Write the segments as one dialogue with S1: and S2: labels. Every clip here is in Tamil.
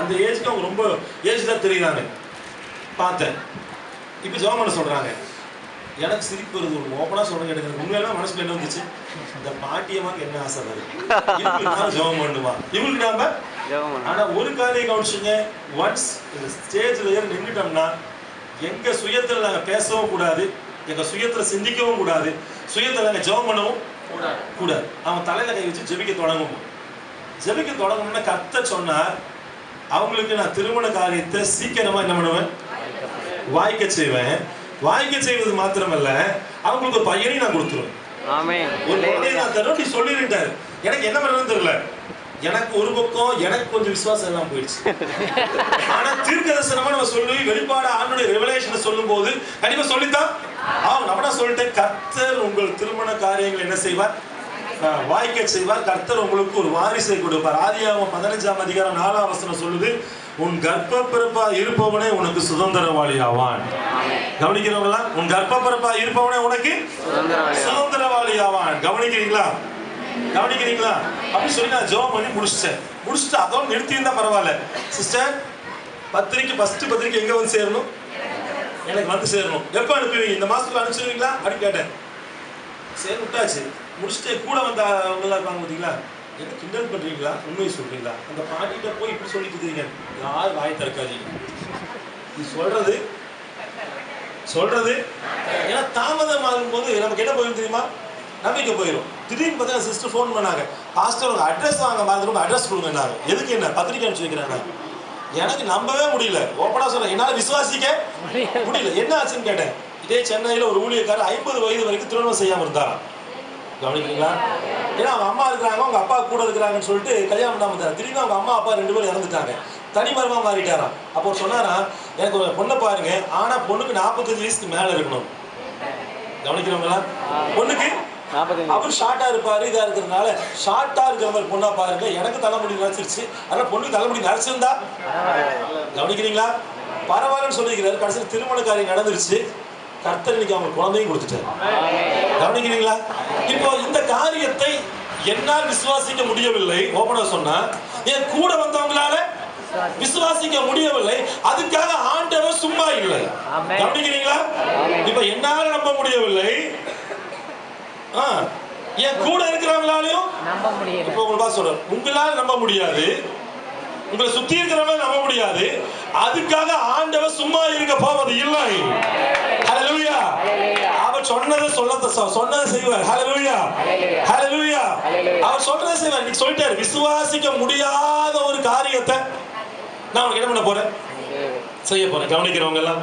S1: அந்த ஏஜ்க்கு அவங்க ரொம்ப ஏஜ் தான் தெரியுறாங்க பார்த்தேன். இப்போ ஜெபம் பண்ண சொல்றாங்க. எனக்கு சிரிப்பு வருது. ஒரு ஓப்பனா சொல்றேன் எனக்கு உண்மையெல்லாம் மனசுல என்ன வந்துச்சு? இந்த பாட்டியம்மாக்கு என்ன ஆசை வருது இவங்களுக்கு ஜெபம் பண்ணுவா இவங்களுக்கு நாம
S2: ஜெபம் பண்ணு.
S1: ஆனா ஒரு காரியம் கவனிச்சுங்க. ஒன்ஸ் இந்த ஸ்டேஜ்ல ஏறி நின்றுட்டோம்னா எங்க சுயத்துல நாங்க பேசவும் கூடாது. எங்க சுயத்துல சிந்திக்கவும் கூடாது. சுயத்துல நாங்க ஜெபம் பண்ணவும் கூடாது. அவன் தலையில கை வச்சு ஜெபிக்க தொடங்கும். ஜெபிக்க தொடங்கணும்னா கத்த சொன்னார். அவங்களுக்கு நான் திருமண காரியத்தை சீக்கிரமா என்ன பண்ணுவேன்? வாய்க்க செய்வேன். வாய்க்க செய்வது மாத்திரமல்ல அவங்களுக்கு பையனையும் நான் கொடுத்துருவேன். ஒரு குழந்தையை நான் தருவேன் நீ சொல்லிருட்டாரு எனக்கு என்ன பண்ணணும்னு தெரியல. எனக்கு ஒரு பக்கம் எனக்கு கொஞ்சம் விசுவாசம் எல்லாம் போயிடுச்சு. ஆனா தீர்க்க தரிசனமா நம்ம சொல்லி வெளிப்பாடு ஆண்டுடைய ரெவலேஷனை சொல்லும் போது கண்டிப்பா சொல்லித்தான் ஆகும் நம்ம நான் சொல்லிட்டேன் கர்த்தர் உங்கள் திருமண காரியங்கள் என்ன செய்வார்? வாய்க்க செய்வார். கர்த்தர் உங்களுக்கு ஒரு வாரிசை கொடுப்பார். ஆதியாகமம் பதினஞ்சாம் அதிகாரம் நாலாம் வசனம் சொல்லுது உன் கர்ப்ப பிறப்பா இருப்பவனே உனக்கு சுதந்திரவாளி ஆவான் கவனிக்கிறவங்களா? உன் கர்ப்ப பிறப்பா இருப்பவனே உனக்கு
S2: சுதந்திரவாளி.
S1: ஆவான் கவனிக்கிறீங்களா? கவனிக்கிறீங்களா? அப்படி சொல்லி நான் ஜெபம் பண்ணி முடிச்சிட்டேன். முடிச்சுட்டு அதோட நிறுத்தியிருந்தா பரவாயில்ல. சிஸ்டர் பத்திரிக்கை ஃபர்ஸ்ட் பத்திரிக்கை எங்க வந்து சேரணும்? எனக்கு வந்து சேரணும். எப்போ அனுப்புவீங்க? இந்த மாசத்துல அனுப்பிச்சிருவீங்களா? அப்படின்னு கேட்டேன். சரி விட்டாச்சு. முடிச்சுட்டு கூட வந்த அவங்களா இருப்பாங்க பார்த்தீங்களா? என்ன கிண்டல் பண்றீங்களா? உண்மையை சொல்றீங்களா? அந்த பாட்டிகிட்ட போய் இப்படி சொல்லிட்டு யார் வாய் திறக்காதீங்க. நீ சொல்றது சொல்றது ஏன்னா தாமதம் ஆகும்போது நமக்கு என்ன போயிடும் தெரியுமா? நம்பிக்கை போயிடும். திடீர்னு பார்த்தா சிஸ்டர் ஃபோன் பண்ணாங்க. பாஸ்டர் உங்க அட்ரஸ் வாங்க மாதிரி அட்ரஸ் கொடுங்கன்னாங்க எதுக்கு என்ன? பத்திரிக்கை அனுப்பிச்சு வைக்கிறாங்க எனக்கு நம்பவே முடியல. ஓப்பனா சொல்றேன். என்னால விசுவாசிக்க முடியல. என்ன ஆச்சுன்னு கேட்டேன். இதே சென்னையில ஒரு ஊழியக்காரர் ஐம்பது வயது வரைக்கும் திருமணம் செய்யாம இருந்தாராம். கவனிக்கிறீங்களா? ஏன்னா அவங்க அம்மா இருக்கிறாங்க அவங்க அப்பா கூட இருக்கிறாங்கன்னு சொல்லிட்டு கல்யாணம் பண்ணாம இருந்தாங்க திடீர்னு அவங்க அம்மா அப்பா ரெண்டு பேரும் இறந்துட்டாங்க. தனி மரமா மாறிட்டாராம். அப்போ சொன்னாராம் எனக்கு ஒரு பொண்ணை பாருங்க. ஆனா பொண்ணுக்கு நாற்பத்தஞ்சு வயசுக்கு மேல இருக்கணும். கவனிக்கிறவங்களா பொண்ணுக்கு. அவர் ஷார்ட்டா இருப்பாரு இதா இருக்கிறதுனால ஷார்ட்டா இருக்கிற மாதிரி பொண்ணா பாருங்க. எனக்கு தலைமுடி நரைச்சிருச்சு. அதனால பொண்ணுக்கு தலைமுடி நரைச்சிருந்தா? கவனிக்கிறீங்களா? பரவாயில்லன்னு சொல்லிக்கிறாரு கடைசியில் திருமண காரியம் நடந்துருச்சு. கர்த்தர் இன்னைக்கு அவங்க குழந்தையும் கொடுத்துட்டாரு. கவனிக்கிறீங்களா? இப்போ இந்த காரியத்தை என்னால் விசுவாசிக்க முடியவில்லை ஓபனா சொன்னா என் கூட வந்தவங்களால விசுவாசிக்க முடியவில்லை அதுக்காக ஆண்டவர் சும்மா இல்லை. கவனிக்கிறீங்களா? இப்ப என்னால நம்ப முடியவில்லை. என் கூட இருக்கிறவங்களாலையும் இப்போ உங்களுக்கு சொல்றேன் உங்களால நம்ப முடியாது. உங்களை சுத்தி இருக்கிறவங்க நம்ப முடியாது. அதுக்காக ஆண்டவர் சும்மா இருக்க போவது இல்லை. அவர் சொன்னதை சொல்ல சொன்னதை செய்வார். ஹalleluya ஹalleluya அவர் சொல்றதை செய்வார். நீ சொல்லிட்டாரு. விசுவாசிக்க முடியாத ஒரு காரியத்தை நான் உனக்கு என்ன பண்ண போறேன்? செய்ய போறேன். கவனிக்கிறவங்க எல்லாம்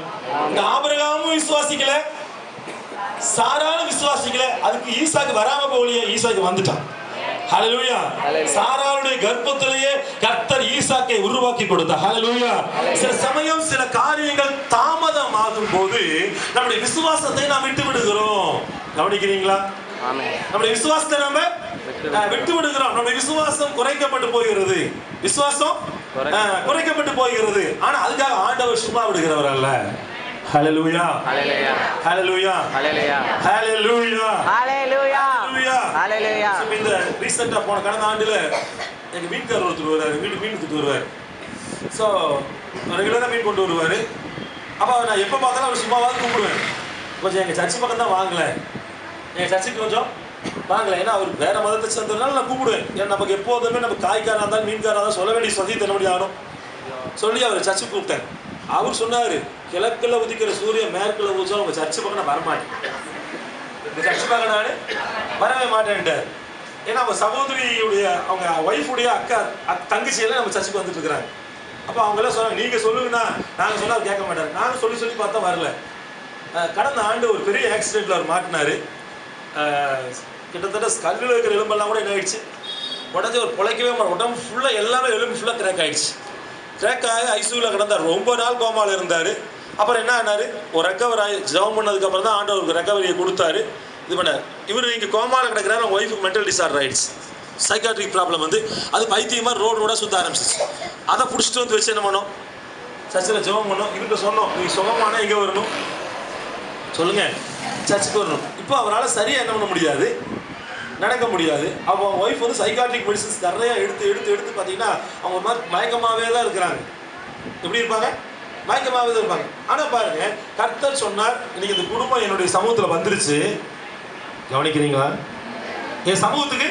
S1: இந்த ஆபிரகாமும் விசுவாசிக்கல. சாராலும் விசுவாசிக்கல. அதுக்கு ஈசாக்கு வராம போலியே ஈசாக்கு வந்துட்டான். ஹalleluya சாராளுடைய கர்ப்பத்திலேயே கர்த்தர் ஈசாக்கை உருவாக்கி கொடுத்தார். ஹalleluya சில சமயம் சில காரியங்கள் தாமதம் ஆகும் போது நம்முடைய விசுவாசத்தை நாம் விட்டு விடுகிறோம் கவனிக்கிறீங்களா. நம்முடைய விசுவாசத்தை நம்ம விட்டு விடுகிறோம் நம்முடைய விசுவாசம் குறைக்கப்பட்டு போகிறது. விசுவாசம் குறைக்கப்பட்டு போகிறது. ஆனா அதுக்காக ஆண்டவர் சும்மா விடுகிறவர் அல்ல. ஹalleluya
S2: ஹalleluya.
S1: ஹalleluya
S2: ஹalleluya.
S1: ஹalleluya
S2: ஹalleluya.
S1: ஹalleluya
S2: ஹalleluya.
S1: இப்ப இந்த ரீசெண்டா போன கடந்த ஆண்டுல எங்க வீட்டுக்காரர் ஒருத்தர் வருவாரு வீட்டு மீன் எடுத்துட்டு வருவாரு ஸோ ரெகுலராக மீன் கொண்டு வருவாரு அப்போ நான் எப்போ பார்த்தாலும் அவர் சும்மாவாவது கூப்பிடுவேன் கொஞ்சம் எங்கள் சர்ச்சு பக்கம் தான் வாங்கல. எங்கள் சர்ச்சுக்கு கொஞ்சம் வாங்கலை. ஏன்னா அவர் வேற மதத்தை சேர்ந்ததுனால நான் கூப்பிடுவேன் ஏன்னா நமக்கு எப்போதுமே நம்ம காய்க்காரா இருந்தாலும் மீன்காராக இருந்தாலும் சொல்ல வேண்டிய சதி தள்ளுபடி ஆகணும். சொல்லி அவர் சர்ச்சுக்கு கூப்பிட்டேன். அவர் சொன்னார் கிழக்குல உதிக்கிற சூரியன் மேற்குல உதிச்சா உங்க சர்ச்சு பக்கம் நான் வரமாட்டேன். இந்த நான் வரவே மாட்டேன்ட்டார் ஏன்னா அவங்க சகோதரியுடைய அவங்க ஒய்ஃபுடைய அக்கா அக்- நம்ம சர்ச்சுக்கு வந்துட்டு இருக்கிறாங்க. அப்போ அவங்கெல்லாம் சொன்னாங்க நீங்கள் சொல்லுங்கண்ணா நாங்கள் சொன்னால் அவர் கேட்க மாட்டார். நானும் சொல்லி சொல்லி பார்த்தா வரல. கடந்த ஆண்டு ஒரு பெரிய ஆக்சிடெண்ட்டில் அவர் மாட்டினார். கிட்டத்தட்ட ஸ்கல்லில் இருக்கிற எலும்பெல்லாம் கூட என்ன ஆயிடுச்சு? உடஞ்சி ஒரு பிழைக்கவே மாட்டோம் உடம்பு ஃபுல்லாக எல்லாமே எலும்பு ஃபுல்லாக கிராக் ஆகிடுச்சு கிராக் ஆகி ஐசியூவில் கிடந்தார். ரொம்ப நாள் கோமாவில் இருந்தார். அப்புறம் என்ன ஆனார்? ஒரு ரெக்கவர் ஆகி ஜெபம் பண்ணதுக்கப்புறம் தான் ஆண்டவருக்கு ரெக்கவரியை கொடுத்தாரு. இது பண்ணார். இவர் இங்கே கோமால கிடக்கிறார் அவங்க ஒய்ஃபுக்கு மென்டல் டிசார்டர் ஆயிடுச்சு. சைக்காட்ரிக் ப்ராப்ளம் வந்து அது பைத்தியமாக ரோடு ரோடாக சுற்ற ஆரம்பிச்சிச்சு. அதை பிடிச்சிட்டு வந்து வச்சு என்ன பண்ணோம்? சர்ச்சில் ஜெபம் பண்ணோம். இவர்கிட்ட சொன்னோம் நீ சுகமானா எங்கே வரணும்? சொல்லுங்கள் சர்ச்சுக்கு வரணும். இப்போ அவரால் சரியாக என்ன பண்ண முடியாது? நடக்க முடியாது. அப்போ அவங்க ஒய்ஃப் வந்து சைக்காட்ரிக் மெடிசன்ஸ் நிறைய எடுத்து எடுத்து எடுத்து பார்த்தீங்கன்னா அவங்க மாதிரி மயக்கமாகவே தான் இருக்கிறாங்க. எப்படி இருப்பாங்க? மயக்கமாகவே தான் இருப்பாங்க. ஆனால் பாருங்க கர்த்தர் சொன்னார் இன்னைக்கு இந்த குடும்பம் என்னுடைய சமூகத்தில் வந்துருச்சு. கவனிக்கிறீங்களா? என் சமூகத்துக்கு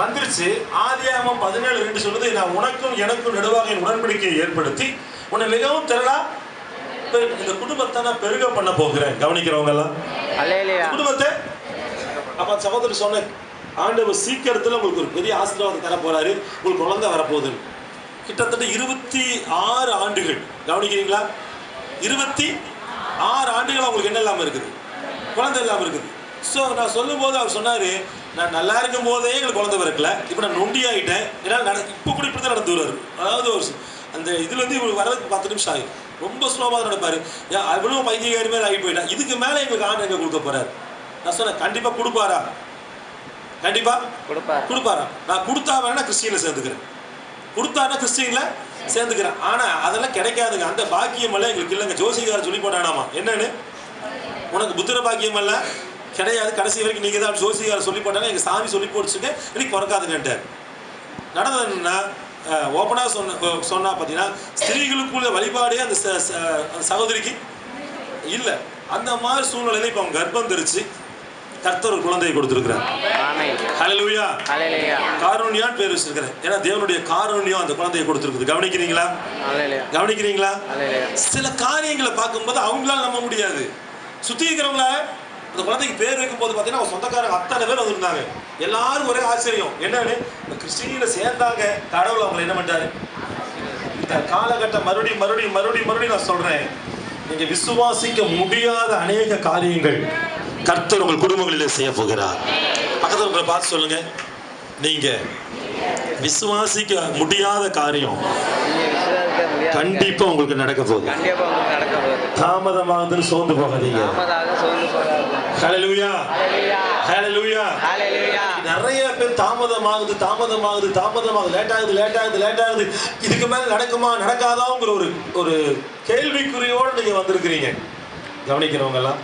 S1: வந்துருச்சு. ஆதியாகமம் பதினேழு ரெண்டு சொல்லுது நான் உனக்கும் எனக்கும் நடுவாக என் உடன்படிக்கையை ஏற்படுத்தி உன்னை மிகவும் திரளா இந்த குடும்பத்தை நான் பெருக பண்ண போகிறேன். கவனிக்கிறவங்க எல்லாம் குடும்பத்தை? அப்ப சகோதரர் சொன்ன ஆண்டவர் சீக்கிரத்துல உங்களுக்கு ஒரு பெரிய ஆசீர்வாதம் தர போறாரு உங்களுக்கு குழந்தை வரப்போகுது. கிட்டத்தட்ட இருபத்தி ஆறு ஆண்டுகள். கவனிக்கிறீங்களா? இருபத்தி ஆறு ஆண்டுகள் உங்களுக்கு என்ன இல்லாம இருக்குது? குழந்தை இல்லாம இருக்குது. ஸோ நான் சொல்லும்போது அவர் சொன்னாரு நான் நல்லா இருக்கும் போதே எங்களுக்கு குழந்தை பிறக்கல. இப்போ நான் நொண்டி ஆகிட்டேன் என்னால் நட இப்போ கூட இப்படி தான் நடந்து வருவார் அதாவது ஒரு அந்த இதுலேருந்து இவருக்கு வர்றதுக்கு பத்து நிமிஷம் ஆகும் ரொம்ப ஸ்லோவாக தான் நடப்பார். அவ்வளோ பைத்தியகாரி மேலே ஆகி போயிட்டா. இதுக்கு மேலே எங்களுக்கு ஆண்டு எங்க கொடுக்க போறாரு? நான் சொன்னேன் கண்டிப்பாக கொடுப்பாரா? கண்டிப்பாக
S2: கொடுப்பார்.
S1: கொடுப்பாரா? நான் கொடுத்தா வேணா கிறிஸ்டியனில் சேர்ந்துக்கிறேன். கொடுத்தானா கிறிஸ்டியன்ல சேர்ந்துக்கிறேன். ஆனா அதெல்லாம் கிடைக்காதுங்க. அந்த பாக்கியம் எல்லாம் எங்களுக்கு இல்லைங்க. ஜோசிகார் சொல்லி போட்டானாமா? என்னன்னு? உனக்கு புத்திர பாக்கியம் எல்லாம் கிடையாது. கடைசி வரைக்கும் நீங்க தான் ஜோசிகார் சொல்லி போட்டாங்க. எங்க சாமி சொல்லி போட்டுச்சுங்க. இன்னைக்கு பிறக்காதுங்கன்ட்டார் நடந்தது என்னன்னா ஓப்பனாக சொன்ன சொன்னா பார்த்தீங்கன்னா ஸ்திரீகளுக்குள்ள வழிபாடே அந்த சகோதரிக்கு இல்லை. அந்த மாதிரி சூழ்நிலையில இப்போ அவங்க கர்ப்பம் தெரிச்சு கர்த்தர் ஒரு குழந்தையை கொடுத்துருக்குறார்.
S2: அலையிலையா
S1: காருண்யான்னு பேர் வச்சிருக்கிறேன். ஏன்னா தேவனுடைய காருண்யம் அந்த குழந்தையை கொடுத்துருக்குது. கவனிக்கிறீங்களா? கவனிக்கிறீங்களா? சில காரியங்களை பார்க்கும்போது அவங்களால நம்ப முடியாது. சுத்தி இருக்கிறவங்கள அந்த குழந்தைக்கு பேர் வைக்கும் போது பார்த்தீங்கன்னா அவங்க சொந்தக்காரங்க அத்தனை பேர் வந்திருந்தாங்க எல்லாரும் ஒரே ஆச்சரியம். என்னன்னு? இந்த கிறிஸ்டியனில் சேர்ந்தாங்க. கடவுள் அவங்களை என்ன பண்ணிட்டாரு? இந்த காலகட்டம் மறுபடியும் மறுபடியும் மறுபடியும் மறுபடியும் நான் சொல்றேன். நீங்க விசுவாசிக்க முடியாத அநேக காரியங்கள் கர்த்தர் உங்கள் குடும்பங்களிலே செய்ய போகிறார் பக்கத்துல உங்களை பார்த்து சொல்லுங்க. நீங்க விசுவாசிக்க முடியாத காரியம் கண்டிப்பா உங்களுக்கு நடக்க போகுது
S2: கண்டிப்பா உங்களுக்கு நடக்க போகுது
S1: தாமதமாகுதுன்னு சோர்ந்து போகாதீங்க. ஹalleluya. ஹalleluya.
S2: அலையிலையா
S1: நிறைய பேர் தாமதமாகுது தாமதமாகுது தாமதமாகுது. லேட் ஆகுது லேட் ஆகுது லேட் ஆகுது இதுக்கு மேல நடக்குமா நடக்காதாங்கிற ஒரு ஒரு கேள்விக்குறியோட நீங்க வந்திருக்கிறீங்க. கவனிக்கிறவங்க எல்லாம்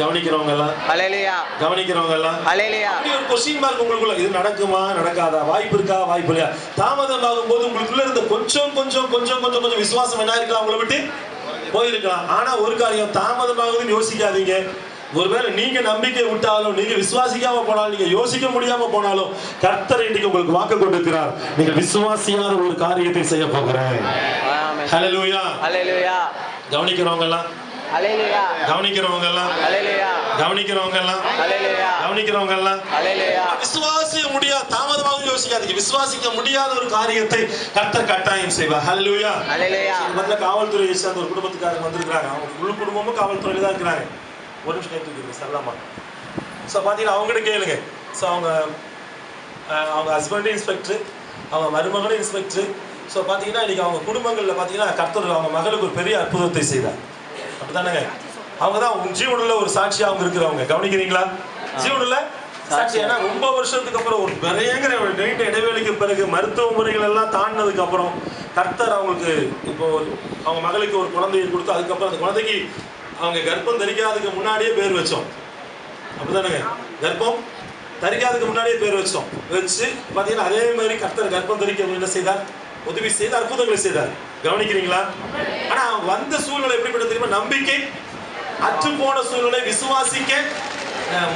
S1: கவனிக்கிறவங்க எல்லாம் கவனிக்கிறவங்க எல்லாம் ஒரு கொஸ்டின் மார்க் உங்களுக்குள்ள இது நடக்குமா நடக்காதா வாய்ப்பு இருக்கா வாய்ப்பு இல்லையா? தாமதமாகும் போது உங்களுக்குள்ள இருந்த கொஞ்சம் கொஞ்சம் கொஞ்சம் கொஞ்சம் கொஞ்சம் விசுவாசம் என்ன இருக்கலாம் உங்களை விட்டு? போயிருக்கலாம். ஆனா ஒரு காரியம் தாமதமாகுதுன்னு யோசிக்காதீங்க. ஒருவேளை நீங்க நம்பிக்கை விட்டாலும் நீங்க விசுவாசிக்காம போனாலும் நீங்க யோசிக்க முடியாம போனாலும் கர்த்தர் இன்னைக்கு உங்களுக்கு வாக்கு கொடுக்கிறார் நீங்க விசுவாசியான ஒரு காரியத்தை செய்ய போகிறேன். கவனிக்கிறவங்க எல்லாம் கவனிக்கிறவங்க எல்லாம் கவனிக்கிறவங்க எல்லாம் கவனிக்கிறவங்க எல்லாம் விசுவாசிக்க முடியாது தாமதமாக யோசிக்காதீங்க. விசுவாசிக்க முடியாத ஒரு காரியத்தை கர்த்தர் கட்டாயம் செய்வார். ஹalleluya
S2: அலையிலையா
S1: முதல்ல காவல்துறையை சேர்ந்த ஒரு குடும்பத்துக்காரங்க வந்திருக்காங்க அவங்க உள் குடும்பமும் காவல்துறையில தான் இருக்கிறாங்க ஒரு நிமிஷம் கேட்டுருக்கீங்க சரலாமா ஸோ பார்த்தீங்கன்னா அவங்ககிட்ட கேளுங்க. ஸோ அவங்க அவங்க ஹஸ்பண்டும் இன்ஸ்பெக்டர் அவங்க மருமகனும் இன்ஸ்பெக்டர் ஸோ பார்த்தீங்கன்னா இன்னைக்கு அவங்க குடும்பங்களில் பார்த்தீங்கன்னா கர்த்தர் அவங்க மகளுக்கு ஒரு பெரிய அற்புதத்தை செய்தார். அப்படிதானேங்க. அவங்க தான் உங்க ஜீவனில் ஒரு சாட்சியா அவங்க இருக்கிறவங்க. கவனிக்கிறீங்களா? ஜீவனில் சாட்சி. ஏன்னா ரொம்ப வருஷத்துக்கு அப்புறம் ஒரு பயங்கர ஒரு நீண்ட இடைவெளிக்கு பிறகு மருத்துவ முறைகள் எல்லாம் தாண்டினதுக்கு அப்புறம் கர்த்தர் அவங்களுக்கு இப்போ ஒரு- அவங்க மகளுக்கு ஒரு குழந்தையை கொடுத்து அதுக்கப்புறம் அந்த குழந்தைக்கு அவங்க கர்ப்பம் தரிக்காததுக்கு முன்னாடியே பேர் வச்சோம். அப்படிதானேங்க. கர்ப்பம் தரிக்காததுக்கு முன்னாடியே பேர் வச்சோம். வச்சு பார்த்தீங்கன்னா அதே மாதிரி கர்த்தர் கர்ப்பம் தரிக்க என்ன செய்தார். உதவி செய்து அற்புதங்களை செய்தார். கவனிக்கிறீங்களா? ஆனா அவங்க வந்த சூழ்நிலை எப்படிப்பட்ட தெரியுமா? நம்பிக்கை அற்று போன சூழ்நிலை விசுவாசிக்க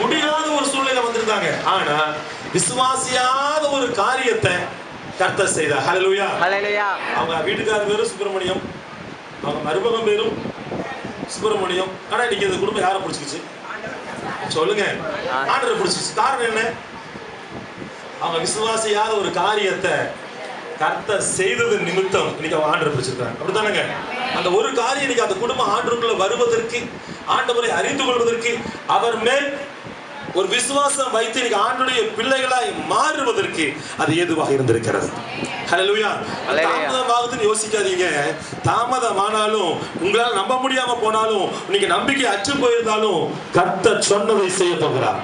S1: முடியாத ஒரு சூழ்நிலை வந்திருந்தாங்க. ஆனா விசுவாசியாத ஒரு காரியத்தை கர்த்தர் செய்தார். ஹalleluya.
S2: அலையிலையா
S1: அவங்க வீட்டுக்காரர் பேரும் சுப்பிரமணியம். அவங்க மருமகன் பேரும் சுப்பிரமணியம். ஆனா இன்னைக்கு இந்த குடும்பம் யாரை பிடிச்சிக்கிச்சு? சொல்லுங்க. ஆண்டரை பிடிச்சிச்சு காரணம் என்ன? அவங்க விசுவாசியாத ஒரு காரியத்தை கர்த்தர் செய்தது நிமித்தம் இன்னைக்கு அவங்க ஆண்டரை பிடிச்சிருக்காங்க அப்படித்தானங்க? அந்த ஒரு காரியம் இன்னைக்கு அந்த குடும்பம் ஆண்டருக்குள்ள வருவதற்கு ஆண்டவரை அறிந்து கொள்வதற்கு அவர் மேல் ஒரு விசுவாசம் வைத்து இன்னைக்கு ஆண்டுடைய பிள்ளைகளாய் மாறுவதற்கு அது ஏதுவாக இருந்திருக்கிறது.
S2: Hallelujah.
S1: தாமதமாகுதுன்னு யோசிக்காதீங்க. தாமதமானாலும் உங்களால் நம்ப முடியாம போனாலும் நீங்க நம்பிக்கை அற்று போயிருந்தாலும் கர்த்தர் சொன்னதை செய்ய போகிறார்.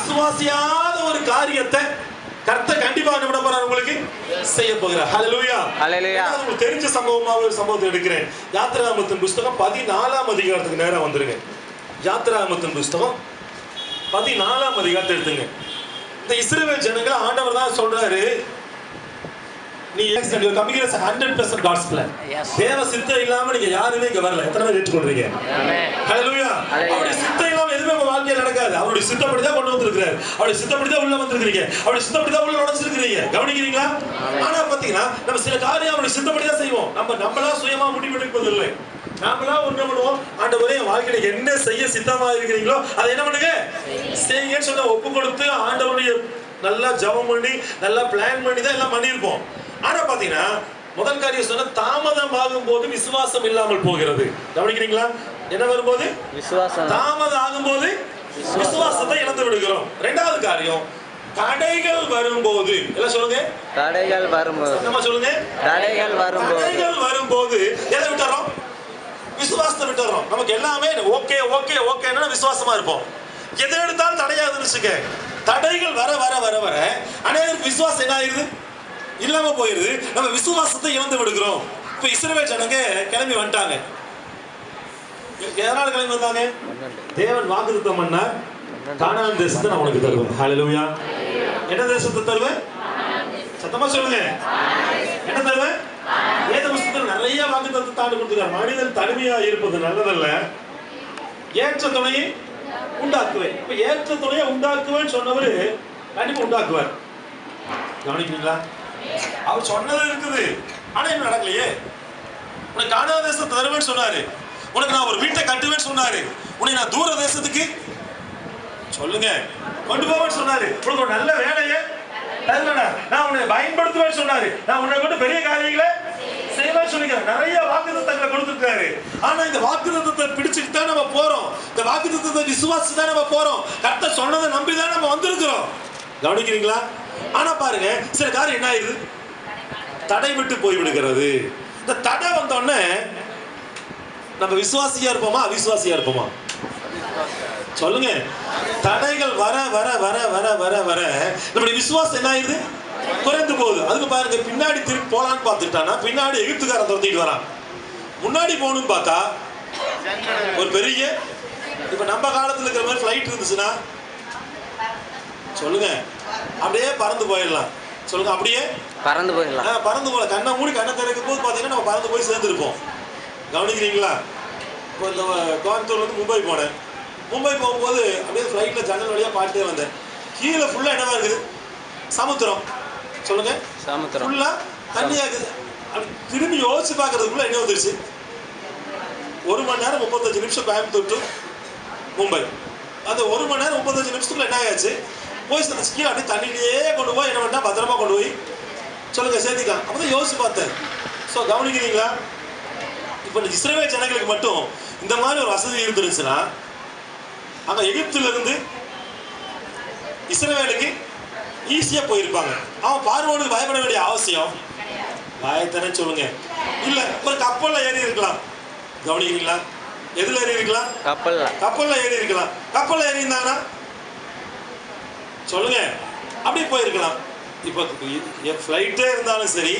S1: விசுவாசியாத ஒரு காரியத்தை கர்த்தர் கண்டிப்பா என்ன பண்ண போறார் உங்களுக்கு? செய்ய போகிறார். ஹalleluya
S2: Hallelujah.
S1: அது உங்களுக்கு தெரிஞ்ச சம்பவமாக ஒரு சம்பவத்தை எடுக்கிறேன். யாத்திராமத்தின் புஸ்தகம் பதினாலாம் அதிகாரத்துக்கு நேரா வந்துருங்க. யாத்திராமத்தின் புஸ்தகம் பதினாலாம் அதிகாரத்தை எடுத்துங்க. இந்த இஸ்ரவேல் ஜனங்களை ஆண்டவர் தான் சொல்றாரு. நீ coming hundred percent God's plan. தேவ சித்தம் இல்லாம நீங்க யாருமே இங்க வரல. எத்தனை பேர் ஏற்றுக்கொள்றீங்க. ஹalleluya. அவருடைய சித்தம் இல்லாம எதுவுமே உங்க வாழ்க்கையில நடக்காது. அவருடைய சித்தப்படி தான் கொண்டு வந்திருக்கிறார். அவருடைய சித்தப்படி தான் உள்ள வந்திருக்கிறீங்க. அவருடைய சித்தப்படி தான் உள்ள நுழைச்சிருக்கிறீங்க கவனிக்கிறீங்களா? ஆனா பாத்தீங்கன்னா நம்ம சில காரியம் அவருடைய சித்தப்படி தான் செய்வோம். நம்ம நம்மளா சுயமா முடிவெடுப்பதில்லை நாமளா ஒன்று பண்ணுவோம். ஆண்டவரே என் வாழ்க்கையில என்ன செய்ய சித்தமா இருக்கிறீங்களோ அதை என்ன பண்ணுங்க? செய்யுங்கன்னு சொன்ன ஒப்பு கொடுத்து ஆண்டவருடைய நல்லா ஜெபம் பண்ணி நல்லா பிளான் பண்ணி தான் எல்லாம் பண்ணியிருப்போம். ஆனா பாத்தீங்கன்னா முதல் காரியம் சொன்ன தாமதம் ஆகும் போது விசுவாசம் இல்லாமல் போகிறது. கவனிக்கிறீங்களா? என்ன வரும்போது?
S2: விசுவாசம்.
S1: தாமதம் ஆகும்போது விசுவாசத்தை இழந்து விடுகிறோம். ரெண்டாவது காரியம் தடைகள் வரும்போது. எல்லாம் சொல்லுங்க.
S2: தடைகள் வரும்போது.
S1: நம்ம சொல்லுங்க?
S2: தடைகள் வரும்போது.
S1: தடைகள் வரும்போது எதை விட்டுறோம்? விசுவாசத்தை விட்டுறோம். நமக்கு எல்லாமே ஓகே ஓகே ஓகேன்னா விசுவாசமா இருப்போம். எதை எடுத்தாலும் தடையாதுன்னு வச்சுக்க தடைகள் வர வர வர வர அநேகருக்கு விசுவாசம் என்ன ஆயிருது? இல்லாம போயிருது. நம்ம விசுவாசத்தை இழந்து விடுகிறோம். இப்ப இஸ்ரேல் ஜனங்க கிளம்பி வந்துட்டாங்க. எதனால கிளம்பி வந்தாங்க? தேவன் வாக்குத்தம் பண்ண கானான் தேசத்தை நான் உனக்கு தருவேன். ஹalleluya என்ன தேசத்தை தருவேன்? சத்தமா சொல்லுங்க. என்ன தருவேன்? வேத புஸ்தகத்தில் நிறைய வாக்குத்தத்தை தாண்டு கொடுத்துருக்கார் மனிதன் தனிமையா இருப்பது நல்லதல்ல. ஏற்ற துணையை உண்டாக்குவேன். இப்ப ஏற்ற துணையை உண்டாக்குவேன்னு சொன்னவரு கண்டிப்பா உண்டாக்குவார். கவனிக்கிறீங்களா? அவர் சொன்னது இருக்குது. ஆனா என்ன நடக்கலையே. உனக்கு காணாத தேசத்தை தருவேன்னு சொன்னாரு. உனக்கு நான் ஒரு வீட்டை கட்டுவேன்னு சொன்னாரு. உனக்கு நான் தூர தேசத்துக்கு சொல்லுங்க. கொண்டு போவேன்னு சொன்னாரு. உனக்கு ஒரு நல்ல வேலையை. நான் உன்னை பயன்படுத்துவேன்னு சொன்னாரு. நான் உன்னை கொண்டு பெரிய காரியங்களை செய்யலாம் சொல்லிக்கிறேன் நிறைய வாக்குத்தத்தங்களை கொடுத்துருக்காரு ஆனா இந்த வாக்குத்தத்தை பிடிச்சிட்டு தான் நம்ம போறோம். இந்த வாக்குத்தத்தை விசுவாசி தான் நம்ம போறோம். கத்த சொன்னதை நம்பி தான் நம்ம வந்திருக்கிறோம். கவனிக்கிறீங்களா? ஆனா பாருங்க சில காரியம் என்ன ஆயிருது தடை விட்டு போய் விடுகிறது. இந்த தடை வந்தோடனே நம்ம விசுவாசியா இருப்போமா? அவிசுவாசியா இருப்போமா? சொல்லுங்க. தடைகள் வர வர வர வர வர வர நம்முடைய விசுவாசம் என்ன ஆயிருது குறைந்து போகுது. அதுக்கு பாருங்க பின்னாடி திருப்பி போலான்னு பார்த்துட்டானா பின்னாடி எகிப்துக்காரன் துரத்திட்டு வரான். முன்னாடி போகணும்னு பார்த்தா ஒரு பெரிய இப்ப நம்ம காலத்துல இருக்கிற மாதிரி ஃப்ளைட் இருந்துச்சுன்னா சொல்லுங்க. அப்படியே பறந்து போயிடலாம். சொல்லுங்க அப்படியே
S2: பறந்து போயிடலாம்.
S1: பறந்து போல கண்ணை மூடி கண்ணை திறக்கும் போது பார்த்தீங்கன்னா நம்ம பறந்து போய் சேர்ந்துருப்போம். கவனிக்கிறீங்களா? இப்போ இந்த கோயம்புத்தூர்ல இருந்து மும்பை போனேன். மும்பை போகும்போது அப்படியே ஃப்ளைட்டில் ஜன்னல் வழியாக பாட்டுட்டே வந்தேன். கீழே ஃபுல்லாக என்னவா இருக்குது? சமுத்திரம். சொல்லுங்க.
S2: சமுத்திரம்.
S1: ஃபுல்லாக தண்ணியாக இருக்குது திரும்பி யோசிச்சு பார்க்கறதுக்குள்ள என்ன வந்துருச்சு? ஒரு மணி நேரம் முப்பத்தஞ்சு நிமிஷம் கோயம்புத்தூர் to மும்பை. அந்த ஒரு மணி நேரம் முப்பத்தஞ்சு நிமிஷத்துக்குள்ள என்ன ஆயாச்சு? போய் அந்த கீழே அப்படியே தண்ணியிலேயே கொண்டு போய் என்ன பண்ணா பத்திரமா கொண்டு போய் சொல்லுங்க சேர்த்திக்கலாம். அப்போ தான் யோசிச்சு பார்த்தேன். ஸோ கவனிக்கிறீங்களா? இப்போ இஸ்ரேல் ஜனங்களுக்கு மட்டும் இந்த மாதிரி ஒரு வசதி இருந்துருச்சுன்னா அங்க எகிப்துல இருந்து இஸ்ரேலுக்கு ஈஸியா போயிருப்பாங்க. அவன் பார்வோனுக்கு பயப்பட வேண்டிய அவசியம். பயத்தனே சொல்லுங்க. இல்ல ஒரு கப்பல்ல ஏறி இருக்கலாம். கவனிக்கிறீங்களா? எதுல ஏறி இருக்கலாம்?
S2: கப்பல்ல.
S1: கப்பல்ல ஏறி இருக்கலாம். கப்பல்ல ஏறி இருந்தாங்கன்னா? சொல்லுங்க. அப்படியே போயிருக்கலாம். இப்போ ஃப்ளைட்டே இருந்தாலும் சரி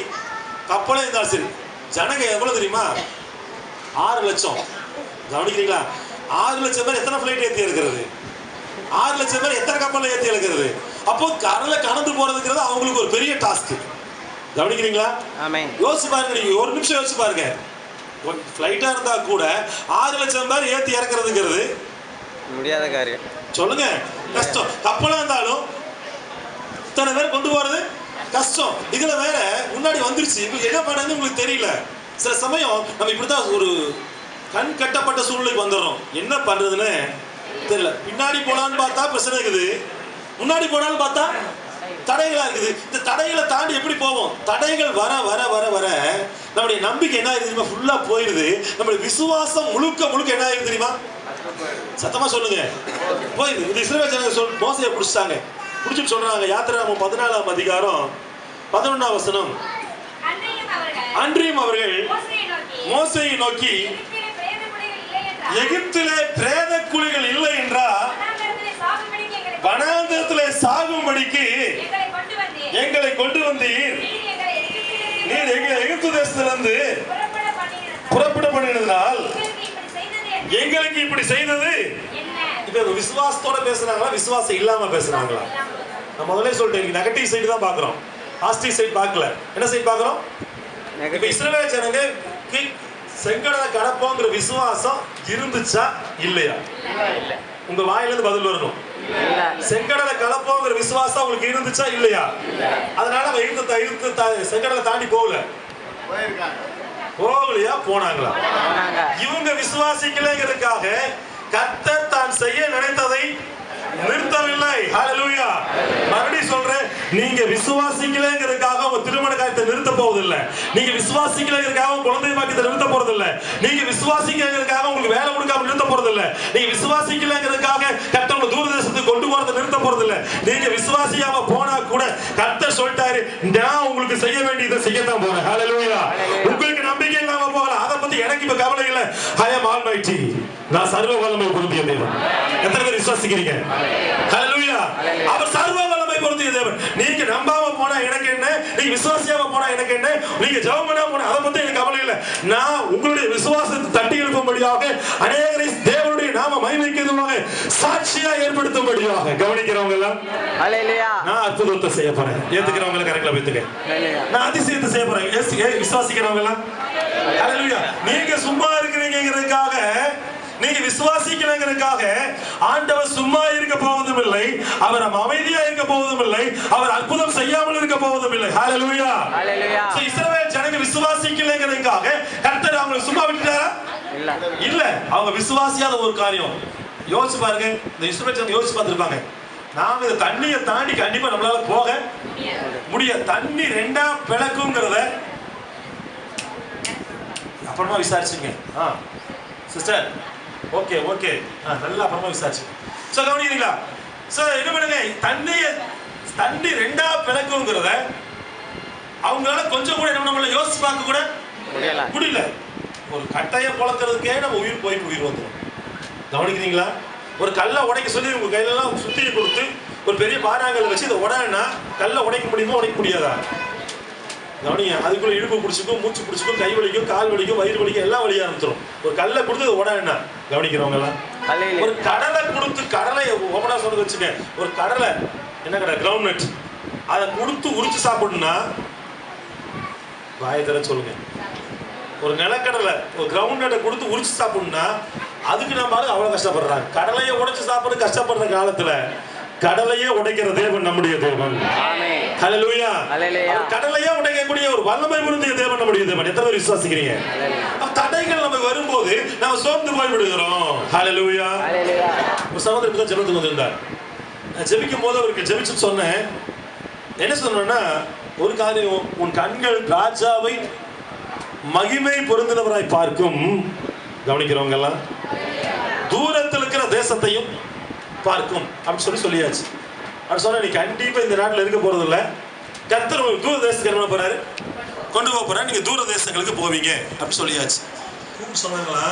S1: கப்பலே இருந்தாலும் சரி ஜனங்க எவ்வளவு தெரியுமா? ஆறு லட்சம். கவனிக்கிறீங்களா? ஆறு லட்சம் பேர் எத்தனை ஃப்ளைட் ஏற்றி இருக்கிறது ஆறு லட்சம் பேர் எத்தனை கப்பலில் ஏற்றி இருக்கிறது அப்போ கடலில் கடந்து போறதுங்கிறது அவங்களுக்கு ஒரு பெரிய டாஸ்க் கவனிக்கிறீங்களா? யோசிச்சு பாருங்க நீங்க ஒரு நிமிஷம் யோசிச்சு பாருங்க. ஃப்ளைட்டா இருந்தா கூட ஆறு லட்சம் பேர் ஏத்தி இறக்குறதுங்கிறது
S2: முடியாத காரியம்.
S1: சொல்லுங்க. கஷ்டம். கப்பலா இருந்தாலும் இத்தனை பேர் கொண்டு போறது கஷ்டம். இதுல வேற முன்னாடி வந்துருச்சு. உங்களுக்கு என்ன பண்ணணும்னு உங்களுக்கு தெரியல. சில சமயம் நம்ம இப்படித்தான் ஒரு கண் கட்டப்பட்ட சூழ்நிலைக்கு வந்துடுறோம். என்ன பண்றதுன்னு தெரியல. பின்னாடி போலான்னு பார்த்தா பிரச்சனை இருக்குது. முன்னாடி போனாலும் பார்த்தா தடைகளா இருக்குது. இந்த தடைகளை தாண்டி எப்படி போவோம்? தடைகள் வர வர வர வர நம்முடைய நம்பிக்கை என்ன ஆயிருது தெரியுமா? ஃபுல்லா போயிருது நம்முடைய விசுவாசம் முழுக்க முழுக்க என்ன ஆயிருது தெரியுமா? சத்தமா சொல்லுங்க. போயிருது இந்த இஸ்ரேல் ஜனங்க சொல் மோசையை பிடிச்சிட்டாங்க. பிடிச்சிட்டு சொல்றாங்க யாத்திராமம் பதினாலாம் அதிகாரம் பதினொன்னாம் வசனம்.
S3: அன்றையும் அவர்கள் மோசேயை நோக்கி, எகிப்திலே பிரேத குழிகள் இல்லை என்றால்,
S1: எகிப்திலே பிரேத குழிகள் இல்லை என்றா வனாந்தரத்திலே சாகும்படிக்கு
S3: எங்களை கொண்டு வந்தீர்.
S1: எங்களை கொண்டு வந்தீர்.
S3: நீர் எங்களை
S1: எகிப்து தேசத்திலிருந்து
S3: புறப்பட பண்ணினதால். எங்களுக்கு இப்படி செய்தது என்ன?
S1: எங்களுக்கு இப்படி செய்தது.
S3: என்ன?
S1: இப்போ இவங்க விசுவாசத்தோட பேசுனாங்களா விசுவாசம் இல்லாம பேசுனாங்களா நான் முதல்ல சொல்லிட்டேன் நெகட்டிவ் சைடு தான் பார்க்குறோம். பாசிட்டிவ் சைடு பார்க்கல. என்ன சைடு பார்க்குறோம்? இப்போ இஸ்ரவேல் ஜனங்க செங்கடலை கடப்போங்கிற விசுவாசம் இருந்துச்சா இல்லையா?
S2: இல்லை.
S1: உங்க வாயிலிருந்து பதில் வரணும். செங்கடலை கலப்போங்கிற விசுவாசம் உங்களுக்கு இருந்துச்சா இல்லையா? அதனால அவங்க இழுத்து இழுத்து செங்கடலை தாண்டி போகல. போகலையா? போனாங்களா?
S2: போனாங்க.
S1: இவங்க விசுவாசிக்கலைங்கிறதுக்காக கர்த்தர் தான் செய்ய நினைத்ததை நிறுத்தவில்லை. ஹalleluya மறுபடியும் சொல்றேன் நீங்க விசுவாசிக்கலைங்கிறதுக்காக உங்க திருமண காரியத்தை நிறுத்த போவதில்லை. நீங்க விசுவாசிக்கலைங்கிறதுக்காக குழந்தை பாக்கியத்தை நிறுத்த போறதில்லை. நீங்க விசுவாசிக்கலைங்கிறதுக்காக உங்களுக்கு வேலை கொடுக்காம நிறுத்த போறதில்லை. நீங்க விசுவாசிக்கலைங்கிறதுக்காக கர்த்தர் உங்க தூரதேசத்துக்கு கொண்டு போறதை நிறுத்த போறதில்லை. நீங்க விசுவாசியாம போனா கூட கர்த்தர் சொல்லிட்டாரு நான் உங்களுக்கு செய்ய வேண்டியதை செய்யத்தான் போறேன். ஹalleluya உங்களுக்கு நம்பிக்கை இல்லாம போகலாம். அதை பத்தி எனக்கு இப்ப கவலை இல்லை. ஐ அம் ஆல்மைட்டி நான் சர்வ வல்லமை பொருந்திய தேவன். எத்தனை பேர் விசுவாசிக்கிறீங்க? ஹalleluya அவர் சர்வ பொருந்திய தேவன். நீங்க நம்பாம போனா எனக்கு என்ன? நீங்க விசுவாசியாம போனா எனக்கு என்ன? நீங்க ஜெபம் பண்ணாம போனா அதை பத்தி எனக்கு கவலை இல்லை. நான் உங்களுடைய விசுவாசத்தை தட்டி எழுப்பும்படியாக அநேகரை தேவனுடைய நாம மகிமைக்கிறதுமாக சாட்சியா ஏற்படுத்தும்படியாக கவனிக்கிறவங்க எல்லாம் நான் அற்புதத்தை செய்ய போறேன். ஏத்துக்கிறவங்களை கரெக்டா பேத்துக்க நான் அதிசயத்தை செய்ய போறேன். விசுவாசிக்கிறவங்க எல்லாம்? நீங்க சும்மா இருக்கிறீங்கிறதுக்காக நீங்க விசுவாசிக்கிறங்கிறதுக்காக ஆண்டவர் சும்மா இருக்க போவதும் இல்லை அவர் அமைதியா இருக்க போவதும் இல்லை அவர் அற்புதம் செய்யாமல் இருக்க போவதும் இல்லை. ஹalleluya So, இஸ்ரவேல் ஜனங்க விசுவாசிக்கலைங்கிறதுக்காக கர்த்தர் அவங்களை சும்மா விட்டுட்டாரா?
S2: இல்லை.
S1: இல்ல. அவங்க விசுவாசியாத ஒரு காரியம். யோசிச்சு பாருங்க. இந்த இஸ்ரவேல் ஜனங்க யோசிச்சு பார்த்திருப்பாங்க. நாம இந்த தண்ணியை தாண்டி கண்டிப்பா நம்மளால போக முடியாது. தண்ணி ரெண்டா பிளக்குங்கிறத அப்புறமா விசாரிச்சுங்க. ஆ சிஸ்டர் ஓகே ஓகே. நல்லா அப்புறமா விசாரிச்சு. ஸோ கவனிக்கிறீங்களா? ஸோ என்ன பண்ணுங்க? தண்ணியை தண்ணி ரெண்டா பிளக்குங்கிறத அவங்களால கொஞ்சம் கூட என்ன பண்ண யோசிச்சு பார்க்க கூட
S2: முடியல.
S1: முடியல. ஒரு கட்டைய பொழக்கிறதுக்கே நம்ம உயிர் போய் உயிர் வந்துடும் கவனிக்கிறீங்களா? ஒரு கல்லை உடைக்க சொல்லி உங்க கையிலலாம் சுத்தியை கொடுத்து ஒரு பெரிய பாறாங்கல் வச்சு இதை உடனா கல்லை உடைக்க முடியுமா? உடைக்க முடியாதா? கவனிங்க அதுக்குள்ள இடுப்பு பிடிச்சிக்கும் மூச்சு பிடிச்சிக்கும் கை வலிக்கும் கால் வலிக்கும் வயிறு வலிக்கும் எல்லாம் வலிய ஆரம்பிச்சிடும் ஒரு கல்லை கொடுத்து இதை உடனா கவனிக்கிறவங்க எல்லாம்? ஒரு கடலை கொடுத்து கடலை ஓப்பனா சொல்ல வச்சுக்க ஒரு கடலை என்ன கடை? கிரவுண்ட் நட் அதை கொடுத்து உரிச்சு சாப்பிடணும்னா வாயை தர சொல்லுங்க. ஒரு நிலக்கடலை ஒரு கிரவுண்ட் நட்டை கொடுத்து உரிச்சு சாப்பிடணும்னா அதுக்கு நம்ம அவ்வளவு கஷ்டப்படுறாங்க. கடலையை உடைச்சு சாப்பிட கஷ்டப்படுற காலத்துல கடலையே உடைக்கிற தேவன் நம்முடைய தேவன். ஹalleluya
S2: ஹalleluya.
S1: கடலையே உடைக்கக்கூடிய ஒரு வல்லமை பொருந்திய தேவன் நம்முடைய தேவன். எத்தனை பேர் விசுவாசிக்கிறீங்க? தடைகள் நமக்கு வரும்போது நம்ம சோர்ந்து போய் விடுகிறோம் ஹalleluya
S2: அலையிலையா
S1: ஒரு சகோதரர் தான் ஜெபத்துக்கு வந்திருந்தார். ஜெபிக்கும் போது அவருக்கு ஜெபிச்சு சொன்னேன். என்ன சொன்னேன்னா ஒரு காரியம் உன் கண்கள் ராஜாவை மகிமை பொருந்தினவராய் பார்க்கும். கவனிக்கிறவங்க எல்லாம் தூரத்தில் இருக்கிற தேசத்தையும் பார்க்கும். அப்படின்னு சொல்லி சொல்லியாச்சு. அப்படி சொன்னா நீ கண்டிப்பா இந்த நாட்டில் இருக்க போறது இல்ல கர்த்தர் உங்களுக்கு தூர தேசத்துக்கு என்ன பண்ண போறாரு. கொண்டு போக போறாரு. நீங்க தூர தேசங்களுக்கு போவீங்க. அப்படி சொல்லியாச்சு. கூப்பிட்டு சொன்னாங்களா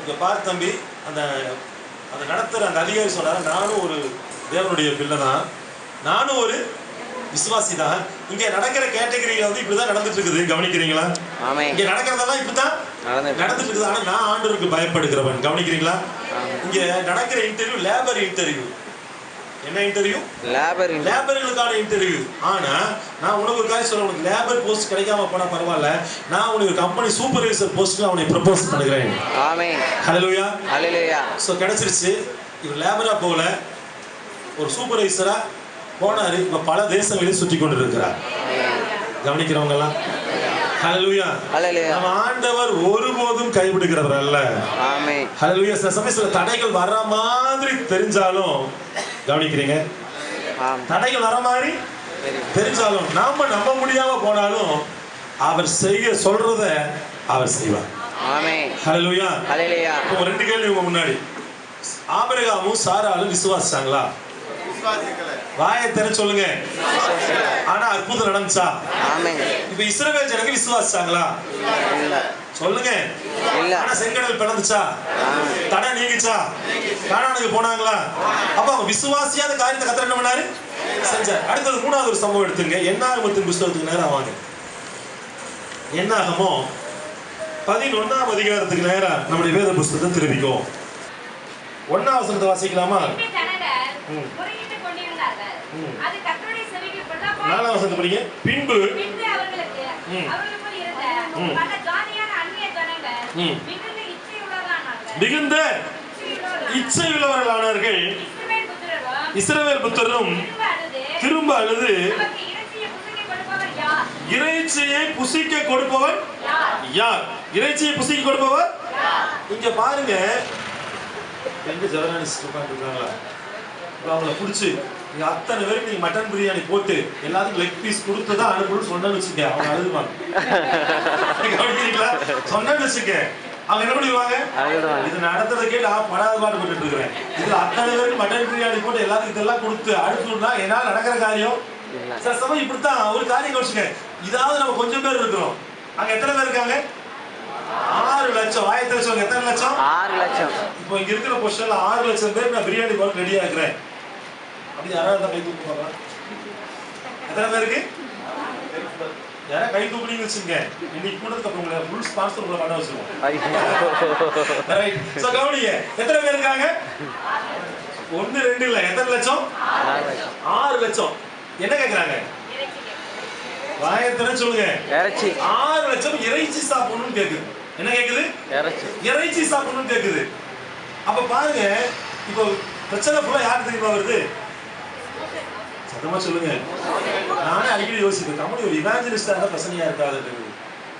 S1: இங்க பார் தம்பி அந்த அந்த நடத்துற அந்த அதிகாரி சொன்னாரு நானும் ஒரு தேவனுடைய பிள்ளை தான். நானும் ஒரு விசுவாசி தான். இங்க நடக்கிற கேட்டகரியில வந்து இப்படிதான் நடந்துட்டு இருக்குது கவனிக்கிறீங்களா இங்க நடக்கிறதெல்லாம் இப்படிதான்
S2: நடந்து
S1: நடந்துட்டு இருக்குது ஆனா நான் ஆண்டவருக்கு பயப்படுகிறவன். கவனிக்கிறீங்களா. இங்க நடக்கிற இன்டர்வியூ லேபர் இன்டர்வியூ என்ன இன்டர்வியூ
S2: லேபர்
S1: லேபர்களுக்கான இன்டர்வியூ ஆனா நான் உனக்கு ஒரு காரியம் சொல்ல உனக்கு லேபர் போஸ்ட் கிடைக்காம போனா பரவாயில்ல. நான் உனக்கு கம்பெனி சூப்பர்வைசர் போஸ்ட் அவனை ப்ரப்போஸ் பண்ணுகிறேன்.
S2: ஆமே
S1: ஹalleluya
S2: அலையிலையா
S1: ஸோ கிடைச்சிருச்சு. இவர் லேபரா போகல. ஒரு சூப்பர்வைசரா போனாரு. இப்ப பல தேசங்களில் சுற்றி கொண்டு இருக்கிறார் கவனிக்கிறவங்க எல்லாம் ஹalleluya
S2: அலையிலையா
S1: நம்ம ஆண்டவர் ஒருபோதும் கைவிடுகிறவர் அல்ல.
S2: ஆமே
S1: ஹalleluya சில சமயம் சில தடைகள் வர மாதிரி தெரிஞ்சாலும் கவனிக்கிறீங்க? தடைகள் வர மாதிரி தெரிஞ்சாலும் நாம நம்ப முடியாம போனாலும் அவர் செய்ய சொல்றத அவர் செய்வார். ரெண்டு கேள்வி உங்க முன்னாடி. ஆபிரகாமும் சாராலும் விசுவாசிச்சாங்களா? வாயை திற சொல்லுங்க. ஆனா அற்புதம் நடந்துச்சா?
S2: ஆமே
S1: இப்ப இஸ்ரவேல் ஜனங்க விசுவாசிச்சாங்களா?
S2: இல்ல.
S1: சொல்லுங்க.
S2: இல்ல.
S1: ஆனா செங்கடல் பிளந்துச்சா தடை நீங்கிச்சா? கானானுக்கு போனாங்களா? அப்ப அவங்க விசுவாசியாத காரியத்தை கத்தர் என்ன பண்ணாரு? செஞ்சார். அடுத்தது மூணாவது ஒரு சம்பவம் எடுத்துங்க. என்னாகமத்தின் புஸ்தகத்துக்கு நேரம் வாங்க. என்னாகமோ? பதினொன்னாம் அதிகாரத்துக்கு நேரா நம்முடைய வேத புஸ்தகத்தை திருப்பிக்குவோம். ஒன்னாம் வசனத்தை வாசிக்கலாமா? நாலாம் வசனத்தை படிங்க. பின்பு
S3: மிகுந்த இச்சையுள்ளவர்களானார்கள்.
S1: மிகுந்த
S3: இஸ்ரவேல்
S1: புத்தரும்
S3: திரும்ப அழுது, இறைச்சியை
S1: புசிக்க கொடுப்பவர்
S3: யார்?
S1: இறைச்சியை புசிக்க கொடுப்பவர் இங்க பாருங்க எங்க ஜெவரானி உட்காந்துருக்காங்களா அவங்கள பிடிச்சி நீங்க அத்தனை பேருக்கு நீங்க மட்டன் பிரியாணி போட்டு எல்லாத்துக்கும் லெக் பீஸ் கொடுத்து தான் அனுப்பணும்னு சொன்னேன்னு வச்சுக்க அவங்க அழுதுவாங்க. கவனிக்கிறீங்களா? சொன்னேன்னு வச்சுக்க அவங்க என்ன பண்ணிடுவாங்க. இது நடத்துறத கேட்டு நான் படாத பாடு போட்டுட்டு இருக்கிறேன். இதுல அத்தனை பேருக்கு மட்டன் பிரியாணி போட்டு எல்லாத்துக்கும் இதெல்லாம் கொடுத்து அனுப்பணும்னா என்னால நடக்கிற காரியம். சில சமயம் இப்படித்தான். ஒரு காரியம் கவனிச்சுங்க இதாவது நம்ம கொஞ்சம் பேர் இருக்கிறோம். அங்க எத்தனை பேர் இருக்காங்க? ஆறு லட்சம். ஆயிரத்தி லட்சம் எத்தனை லட்சம்?
S2: ஆறு லட்சம்.
S1: இப்போ இங்க இருக்கிற பொசிஷன்ல ஆறு லட்சம் பேர் நான் பிரியாணி போட்டு ரெடியா இருக்கிறேன். அப்படி யாராவது கை தூக்கு பார்க்கலாம் எத்தனை பேருக்கு யாரா கை தூக்குனீங்கன்னு வச்சுங்க இன்னைக்கு கூடதுக்கு அப்புறம் உங்களை ஃபுல் ஸ்பான்சர் உங்களை பண்ண வச்சிருவோம். ரைட் சோ கவனிங்க எத்தனை பேர் இருக்காங்க? ஒண்ணு ரெண்டு இல்ல. எத்தனை லட்சம்?
S2: ஆறு லட்சம்.
S1: என்ன கேக்குறாங்க. வாயத்தனை சொல்லுங்க.
S2: இறைச்சி.
S1: ஆறு லட்சம் இறைச்சி சாப்பிடணும்னு கேக்குது. என்ன கேக்குது?
S2: இறைச்சி.
S1: இறைச்சி சாப்பிடணும்னு கேக்குது. அப்ப பாருங்க இப்போ பிரச்சனை ஃபுல்லா யாருக்கு தெரியுமா வருது? சத்தமா சொல்லுங்க. நானே அடிக்கடி யோசிப்பேன் கம்பெனி ஒரு இவாஞ்சலிஸ்டாக இருந்தால் பிரச்சனையா இருக்காது.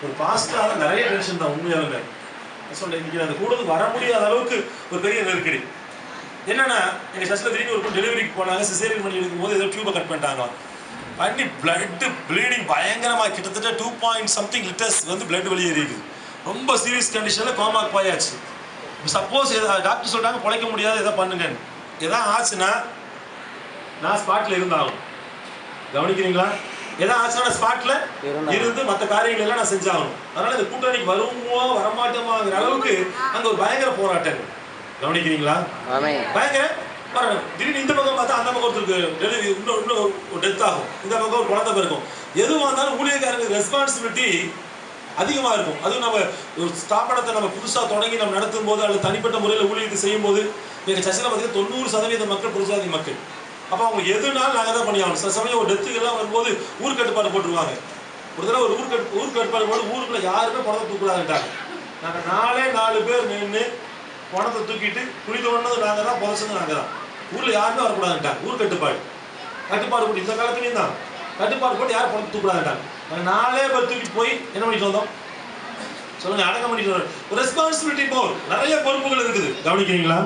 S1: ஒரு பாஸ்டா தான் நிறைய டென்ஷன் தான் உண்மையாலுமே. நான் சொல்றேன் இன்னைக்கு அந்த கூட வர முடியாத அளவுக்கு ஒரு பெரிய நெருக்கடி. என்னன்னா எங்க சஸ்ல திரும்பி ஒரு டெலிவரிக்கு போனாங்க சிசேரியன் பண்ணி எடுக்கும்போது ஏதோ டியூபை கட் பண்ணிட்டாங்க. பண்ணி பிளட் ப்ளீடிங் பயங்கரமா கிட்டத்தட்ட டூ பாயிண்ட் சம்திங் லிட்டர்ஸ் வந்து பிளட் வெளியேறிடுது ரொம்ப சீரியஸ் கண்டிஷனில் கோமாக்கு போயாச்சு. சப்போஸ் டாக்டர் சொல்கிறாங்க பிழைக்க முடியாது எதை பண்ணுங்க எதாவது ஆச்சுன்னா நான் ஸ்பாட்ல இருந்தாலும். கவனிக்கிறீங்களா? எதாவது ஆச்சுன்னா ஸ்பாட்ல. இருந்து மற்ற காரியங்கள் எல்லாம் நான் செஞ்சாகணும். அதனால இந்த கூட்டணிக்கு வருவோமோ வரமாட்டோமாங்கிற அளவுக்கு அங்க ஒரு பயங்கர போராட்டம். கவனிக்கிறீங்களா? பயங்கர திடீர்னு இந்த பக்கம் பார்த்தா அந்த பக்கம் ஒருத்தருக்கு டெலிவரி இன்னும் இன்னும் ஒரு டெத் ஆகும். இந்த பக்கம் ஒரு குழந்தை பிறக்கும். எதுவாக இருந்தாலும் ஊழியக்காரங்க ரெஸ்பான்சிபிலிட்டி அதிகமா இருக்கும். அதுவும் நம்ம ஒரு ஸ்தாபனத்தை நம்ம புதுசா தொடங்கி நம்ம நடத்தும் போது அல்லது தனிப்பட்ட முறையில் ஊழியத்தை செய்யும் போது எங்க சர்ச்சில் பார்த்தீங்கன்னா தொண்ணூறு சதவீத மக்கள் புதுசாதி மக்கள். அப்போ அவங்க எதுனாலும் நாங்கள் தான் பண்ணி ஆகணும். சில சமயம் ஒரு டெத்துக்கெல்லாம் வரும்போது ஊர் கட்டுப்பாடு போட்டுருவாங்க. ஒரு தடவை ஒரு ஊர் கட்டு ஊர் கட்டுப்பாடு போட்டு ஊருக்குள்ளே யாருமே பணத்தை தூக்கூடாதுட்டாங்க நாங்கள் நாலே நாலு பேர் நின்று பணத்தை தூக்கிட்டு குழி தோணுனது நாங்கள் தான் புதைச்சது நாங்கள் தான். ஊரில் யாருமே வரக்கூடாதுட்டாங்க ஊர் கட்டுப்பாடு. கட்டுப்பாடு போட்டு இந்த காலத்துலையும் தான். கட்டுப்பாடு போட்டு யாரும் பணத்தை தூக்கூடாதுட்டாங்க நாங்கள் நாலே பேர் தூக்கிட்டு போய் என்ன பண்ணிட்டு வந்தோம்? சொல்லுங்க அடக்கம் பண்ணிட்டு ரெஸ்பான்சிபிலிட்டி போர் நிறைய பொறுப்புகள் இருக்குது. கவனிக்கிறீங்களா?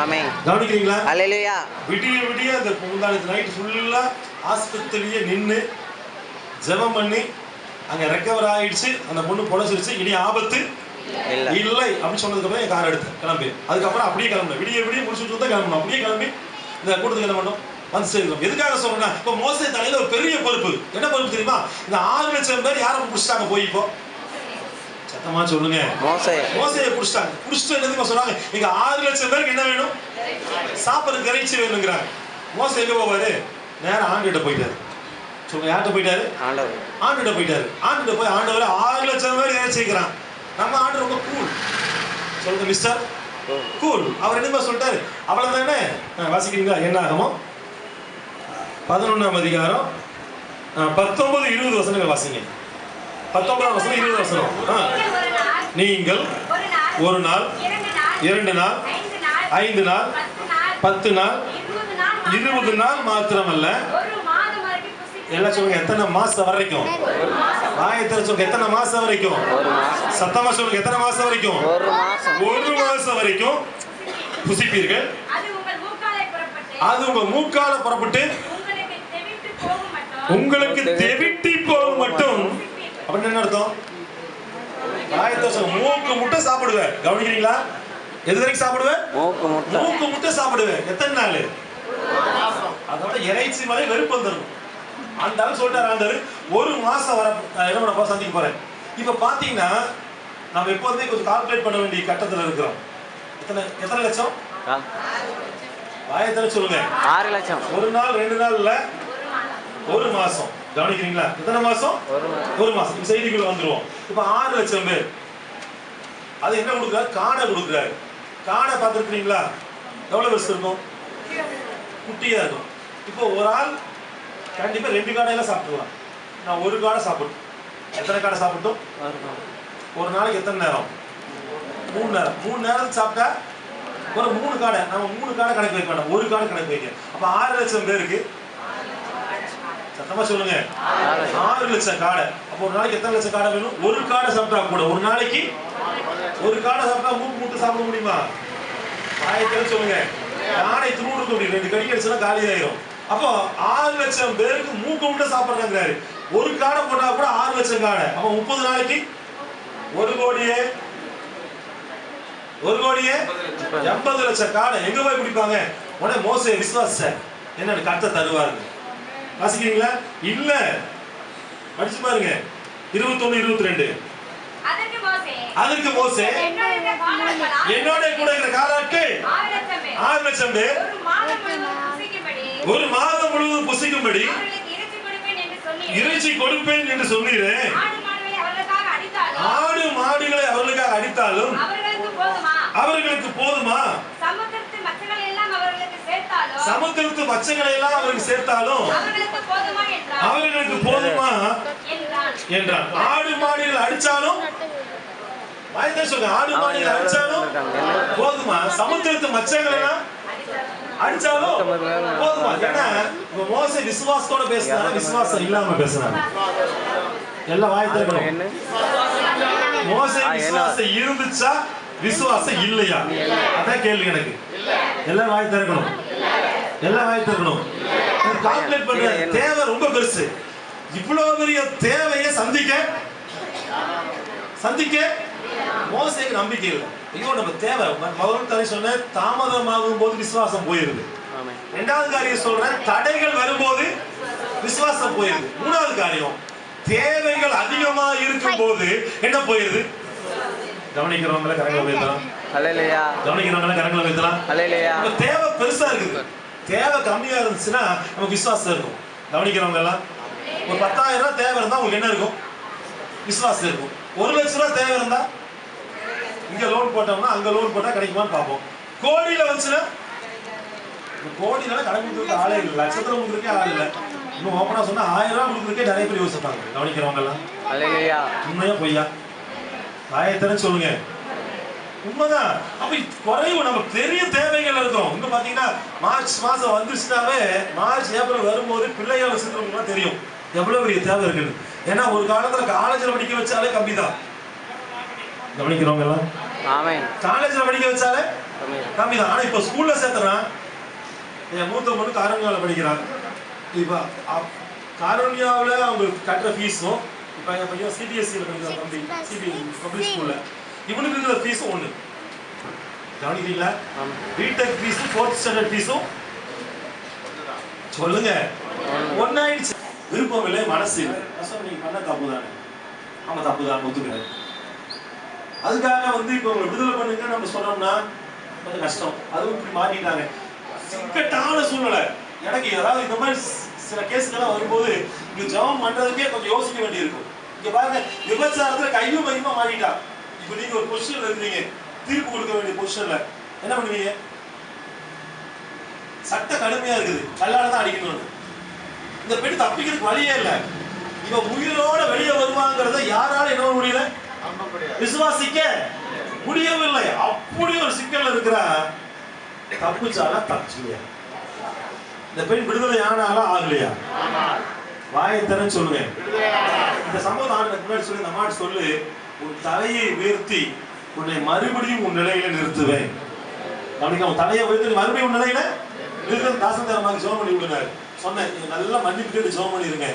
S2: ஆமென்.
S1: கவனிக்கிறீங்களா?
S2: அல்லேலூயா.
S1: விடிய விடிய அந்த முந்தானத்து நைட் ஃபுல்லா ஆஸ்பத்திரியே நின்று ஜெபம் பண்ணி அங்க ரெக்கவர் ஆயிடுச்சு. அந்த பொண்ணு பொழைச்சிருச்சு இனி ஆபத்து
S2: இல்ல.
S1: அப்படின்னு என் கார் எடுத்தேன். கிளம்பி. அதுக்கப்புறம் அப்படியே கிளம்புனேன். விடிய விடிய முடிச்சுட்டு தான் கிளம்பணும் அப்படியே கிளம்பி இந்த கூட்டத்துக்கு என்ன பண்ணோம்? வந்து சேர்ந்தோம் எதுக்காக சொல்றேன்னா இப்போ மோசே தலையில ஒரு பெரிய பொறுப்பு என்ன பொறுப்பு தெரியுமா? இந்த ஆறு லட்சம் பேர் யாரை பிடிச்சிட்டாங்க போய் இப்போ? சத்தமா சொல்லுங்க.
S2: மோசே
S1: மோசையை பிடிச்சிட்டாங்க. பிடிச்சிட்டு என்ன சொன்னாங்க இங்க ஆறு லட்சம் பேருக்கு என்ன வேணும்? சாப்பிட்றதுக்கு இறைச்சி வேணுங்கிறாங்க. மோசை எங்க போவாரு? நேரா ஆண்டுகிட்ட போயிட்டாரு. சொல்லுங்க யார்கிட்ட போயிட்டாரு?
S2: ஆண்டவர்.
S1: ஆண்டுகிட்ட போயிட்டாரு. ஆண்டுகிட்ட போய் ஆண்டவர் ஆறு லட்சம் பேர் இறைச்சிக்கிறான் நம்ம ஆண்டு ரொம்ப கூல் சொல்லுங்க மிஸ்டர் கூல் அவர் என்ன சொல்லிட்டாரு? அவ்வளவு தானே வாசிக்கிறீங்களா? என்ன ஆகுமோ? பதினொன்றாம் அதிகாரம் பத்தொன்பது இருபது வசனங்கள் வாசிங்க. பத்தொன்பதாம் வசனம் இருபது வசனம்.
S3: நீங்கள் ஒரு நாள் இரண்டு நாள் ஐந்து நாள் பத்து நாள் இருபது நாள்
S1: மாத்திரமல்ல. எல்லாம் சொல்லுங்க எத்தனை மாசம் வரைக்கும்? வாயத்தை சொல்லுங்க எத்தனை மாசம் வரைக்கும்? சத்தமா சொல்லுங்க எத்தனை மாசம் வரைக்கும்?
S2: ஒரு மாசம்
S1: வரைக்கும். புசிப்பீர்கள்.
S3: அது
S1: உங்க மூக்கால புறப்பட்டு
S3: உங்களுக்கு தெவிட்டு போகும் மட்டும்
S1: உங்களுக்கு தெவிட்டி போகும் மட்டும்
S3: புசிப்பீர்கள்.
S1: அப்படின்னு என்ன அர்த்தம்? சொல்லுங்க மூக்கு முட்டை சாப்பிடுவேன். கவனிக்கிறீங்களா? எது வரைக்கும் சாப்பிடுவேன்?
S2: மூக்கு முட்டை.
S1: மூக்கு முட்டை சாப்பிடுவேன். எத்தனை நாள்? அதோட இறைச்சி மேலே வெறுப்பு வந்துடும் அந்த அளவு சொல்லிட்டாரு ஆண்டவர் ஒரு மாசம் வர என்ன பண்ண சந்திக்க போறேன். இப்ப பாத்தீங்கன்னா நம்ம எப்போதுமே கொஞ்சம் கால்குலேட் பண்ண வேண்டிய கட்டத்துல இருக்கிறோம். எத்தனை எத்தனை லட்சம்?
S2: ஆ,
S1: வாயத்தனை சொல்லுங்க.
S2: ஆறு லட்சம்.
S1: ஒரு நாள் ரெண்டு நாள் இல்ல ஒரு மாசம். கவனிக்கிறீங்களா? எத்தனை மாசம்?
S2: ஒரு மாசம்.
S1: செய்திக்குள்ள வந்துருவோம். இப்ப ஆறு லட்சம் பேர். அது என்ன கொடுக்குறாரு? காடை கொடுக்குறாரு. காடை பார்த்துருக்கீங்களா எவ்வளவு பெருசு இருக்கும்? குட்டியா இருக்கும். இப்போ ஒரு ஆள் கண்டிப்பா ரெண்டு காடையில சாப்பிட்டுக்கலாம் நான் ஒரு காடை சாப்பிட்டோம் எத்தனை காடை சாப்பிட்டோம் ஒரு நாளைக்கு எத்தனை நேரம்? மூணு நேரம். மூணு நேரம் சாப்பிட்டா ஒரு மூணு காடை. நம்ம மூணு காடை கணக்கு வைக்க வேண்டாம். ஒரு காடை கணக்கு வைக்க. அப்ப ஆறு லட்சம் பேருக்கு சத்தமா சொல்லுங்க.
S2: ஆறு.
S1: லட்சம் காடை. அப்போ ஒரு நாளைக்கு எத்தனை லட்சம் காடை வேணும்? ஒரு காடை சாப்பிட்டா கூட ஒரு நாளைக்கு ஒரு காடை சாப்பிட்டா மூக்கு மூட்டு சாப்பிட முடியுமா? ஆயிரத்தி சொல்லுங்க. யானை துருவுடுக்க முடியும் ரெண்டு கடி கடிச்சுனா காலி ஆயிரும் அப்போ ஆறு லட்சம் பேருக்கு மூக்கு முட்டை சாப்பிடுறாங்கிறாரு. ஒரு காடை போட்டா கூட ஆறு லட்சம் காடை. அப்போ முப்பது நாளைக்கு ஒரு கோடியே ஒரு கோடியே எண்பது லட்சம் காடை. எங்க போய் பிடிப்பாங்க? உடனே மோச விசுவாச என்னன்னு கத்த தருவாருங்க. வாசிக்கிறீங்களா? இல்ல. படிச்சு பாருங்க. இருபத்தொன்னு இருபத்தி ரெண்டு
S3: அதற்கு மோசே. என்னோட
S1: கூட இருக்கிற காலாட்கள்.
S3: ஆறு லட்சம் பேர் ஒரு மாதம் முழுவதும் புசிக்கும்படி இறைச்சி கொடுப்பேன் என்று
S1: சொன்னீரேன்
S3: ஆடு மாடுகளை அவர்களுக்காக அடித்தாலும் அவர்களுக்கு போதுமா
S1: அவர்களுக்கு போதுமா
S3: சமுத்திரத்து மச்சங்களை எல்லாம் அவர்களுக்கு சேர்த்தாலும்
S1: சமுத்திரத்து மச்சங்களை எல்லாம் அவருக்கு சேர்த்தாலும்
S3: அவர்களுக்கு போதுமா என்றான்
S1: ஆடு மாடுகள் அடிச்சாலும் சொல்லுங்க. ஆடு மாடுகள் அடிச்சாலும் போதுமா? சமுத்திரத்து மச்சங்களை எல்லாம் அடிச்சாலும் போதுமா? ஏன்னா மோச விசுவாசத்தோட பேசினாரா? விசுவாசம் இல்லாம பேசினாரு? எல்லாம் வாய் திறக்கணும். மோசே? விசுவாசம் இருந்துச்சா? விசுவாசம் இல்லையா? அதான் கேள்வி எனக்கு. எல்லாம் வாய் திறக்கணும். எல்லாம் வாய் திறக்கணும் கால்குலேட் பண்ற? தேவை ரொம்ப பெருசு. இவ்வளவு பெரிய தேவையை சந்திக்க சந்திக்க மோசேக்கு நம்பிக்கை இல்லை. ஐயோ நம்ம தேவை. முதல் தலை சொன்ன தாமதமாகும் போது விசுவாசம் போயிருது. ரெண்டாவது காரியம் சொல்றேன் தடைகள் வரும்போது விசுவாசம் போயிருது. மூணாவது காரியம் தேவைகள் அதிகமா இருக்கும் போது என்ன போயிருது? கவனிக்கிறவங்கள கரங்களை வைத்தலாம் கவனிக்கிறவங்கள கரங்களை வைத்தலாம் தேவை பெருசா இருக்குது. தேவை கம்மியா இருந்துச்சுன்னா நமக்கு விசுவாசம் இருக்கும். கவனிக்கிறவங்க எல்லாம் ஒரு பத்தாயிரம் ரூபாய் தேவை இருந்தா உங்களுக்கு என்ன இருக்கும்? விசுவாசம் இருக்கும். ஒரு லட்ச ரூபாய் தேவை இருந்தா இங்க லோன் போட்டோம்னா அங்க லோன் போட்டா கிடைக்குமான்னு பார்ப்போம். கோடியில வந்துச்சுன்னா? கோடினால கடன் கொடுக்கறதுக்கு ஆளே இல்லை. லட்சத்துல கொடுக்கறதுக்கே ஆள் இல்லை. இன்னும் ஓப்பனா சொன்னா ஆயிரம் ரூபாய் கொடுக்கறதுக்கே நிறைய பேர் யோசிப்பாங்க. கவனிக்கிறவங்க எல்லாம் உண்மையா பொய்யா? ஆயத்தன சொல்லுங்க. உண்மைதான். அப்ப குறைவு நம்ம பெரிய தேவைகள் இருக்கும். இங்க பாத்தீங்கன்னா மார்ச் மாசம் வந்துச்சுனாவே மார்ச் ஏப்ரல் வரும்போது பிள்ளைகள் வச்சிருக்கவங்க தெரியும். எவ்வளவு பெரிய தேவை இருக்குன்னு. ஏன்னா ஒரு காலத்துல காலேஜ்ல படிக்க வச்சாலே கம்மி தான் கவனிக்கிறவங்க எல்லாம் காலேஜ்ல படிக்க வச்சாலே கம்மி தான் ஆனா இப்ப ஸ்கூல்ல சேர்த்துறான். என் மூத்த பொண்ணு காரணியாவில் படிக்கிறான் இப்ப காரணியாவுல அவங்க கட்டுற ஃபீஸும் இப்ப என் பையன் சிபிஎஸ்சியில் படிக்கிறான் தம்பி. சிபிஎஸ்சி பப்ளிக் ஸ்கூல்ல இவனுக்கு இருக்கிற ஃபீஸும் ஒண்ணு. கவனிக்கிறீங்களா? பிடெக் ஃபீஸும் ஃபோர்த் ஸ்டாண்டர்ட் ஃபீஸும் சொல்லுங்க. ஒன்னாயிடுச்சு. விருப்பம் இல்லை மனசு இல்லை. நீங்க பண்ண தப்பு தானே? ஆமா தப்பு தான் ஒத்துக்கிறேன் அதுக்காக வந்து இப்போ உங்களை விடுதலை பண்ணுங்க நம்ம சொன்னோம்னா கொஞ்சம் கஷ்டம். அதுவும் இப்படி மாறிட்டாங்க. சிக்கட்டான சூழ்நிலை. எனக்கு ஏதாவது இந்த மாதிரி சில கேஸ்கள்லாம் வரும்போது இங்க ஜெபம் பண்றதுக்கே கொஞ்சம் யோசிக்க வேண்டியிருக்கும். இங்க பாருங்க விபச்சாரத்துல கையும் மையமா மாறிட்டா. இப்போ நீங்க ஒரு பொசிஷன்ல இருக்கீங்க தீர்ப்பு கொடுக்க வேண்டிய பொசிஷன்ல என்ன பண்ணுவீங்க? சட்ட கடுமையா இருக்குது. கல்லால தான் அடிக்கணும்னு இந்த பெண் தப்பிக்கிறதுக்கு வழியே இல்லை. இவ உயிரோட வெளியே வருவாங்கிறத யாரால என்ன முடியல? விசுவாசிக்க முடியவில்லை. அப்படி ஒரு சிக்கல் இருக்கிற. தப்பிச்சாலா தப்பிச்சுலையா இந்த பெண் விடுதலை ஆனாலா ஆகலையா? வாயை தரேன்னு சொல்லுங்க. இந்த சம்பவம் ஆண்டுக்கு முன்னாடி சொல்லி இந்த அம்மாட்ட சொல்லு. உன் தலையை உயர்த்தி உன்னை மறுபடியும் உன் நிலையில நிறுத்துவேன். அவனுக்கு அவன் தலையை உயர்த்தி மறுபடியும் உன் நிலையில நிறுத்த தாசத்தரமாக ஜோம் பண்ணி விடுங்க சொன்னேன் நல்லா மன்னிப்பு கேட்டு ஜோம் பண்ணிருங்க.